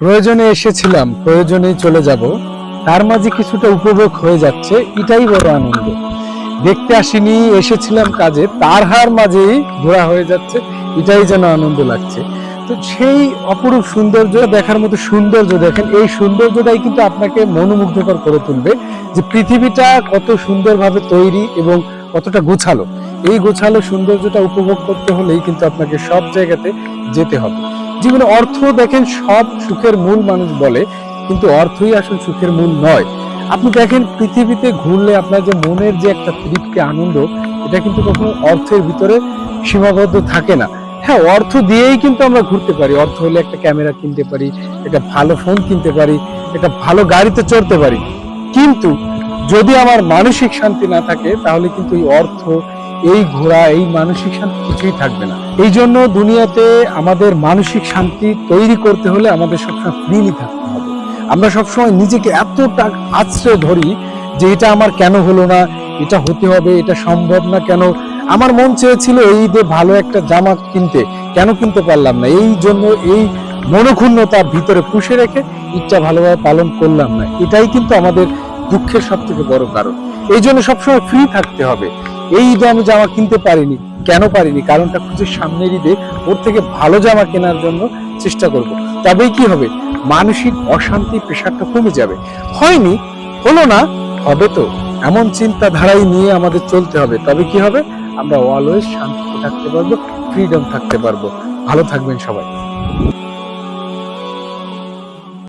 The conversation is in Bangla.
প্রয়োজনে এসেছিলাম, প্রয়োজনেই চলে যাব। তার মাঝে কিছুটা উপভোগ হয়ে যাচ্ছে, এটাই বড় আনন্দ। দেখতে আসিনি, এসেছিলাম কাজে, তার হার মাঝেই ঘোরা হয়ে যাচ্ছে, এটাই যেন আনন্দ লাগছে। তো সেই অপরূপ সৌন্দর্য, দেখার মতো সৌন্দর্য, দেখেন, এই সৌন্দর্যটাই কিন্তু আপনাকে মনোমুগ্ধকর করে তুলবে যে পৃথিবীটা কত সুন্দরভাবে তৈরি এবং কতটা গোছালো। এই গোছালো সৌন্দর্যটা উপভোগ করতে হলেই কিন্তু আপনাকে সব জায়গাতে যেতে হবে। জীবনে অর্থ দেখেন, সব সুখের মূল মানুষ বলে, কিন্তু অর্থই আসল সুখের মূল নয়। আপনি দেখেন, পৃথিবীতে ঘুরলে আপনার যে মনের যে একটা তৃপ্তি, আনন্দ, এটা কিন্তু কখনো অর্থের ভিতরে সীমাবদ্ধ থাকে না। হ্যাঁ অর্থ দিয়েই কিন্তু আমরা ঘুরতে পারি। অর্থ হলে একটা ক্যামেরা কিনতে পারি, একটা ভালো ফোন কিনতে পারি, একটা ভালো গাড়িতে চড়তে পারি। কিন্তু যদি আমার মানসিক শান্তি না থাকে, তাহলে কিন্তু এই অর্থ, এই ঘোরা এই মানসিক শান্তি কিছুই থাকবে না। এই জন্য দুনিয়াতে আমাদের মানসিক শান্তি তৈরি করতে হলে আমাদের সবসময় ফ্রিলি থাকতে হবে। আমরা সবসময় নিজেকে এতটা আশ্রয় ধরি যে এটা আমার কেন হলো না, এটা হতে হবে, এটা সম্ভব না কেন? আমার মন চেয়েছিল এই ঈদে ভালো একটা জামা কিনতে, কেন কিনতে পারলাম না? এই জন্য এই মনোক্ষুণ্ণতার ভিতরে পুষে রেখে ঈদটা ভালোভাবে পালন করলাম না। এটাই কিন্তু আমাদের দুঃখের সব থেকে বড় কারণ। এই জন্য সবসময় ফ্রি থাকতে হবে। এই ঈদে আমি জামা কিনতে পারিনি। কেন পারিনি? কারণটা খুঁজে সামনের ঈদে ওর থেকে ভালো জামা কেনার জন্য চেষ্টা করব। তবেই কি হবে? মানসিক অশান্তি, প্রেশারটা কমে যাবে। হয়নি, হলো না, হবে তো। এমন চিন্তাধারাই নিয়ে আমাদের চলতে হবে। তবে কি হবে? আমরা অলওয়েজ শান্তিতে থাকতে পারব ফ্রিডম থাকতে পারব। ভালো থাকবেন সবাই।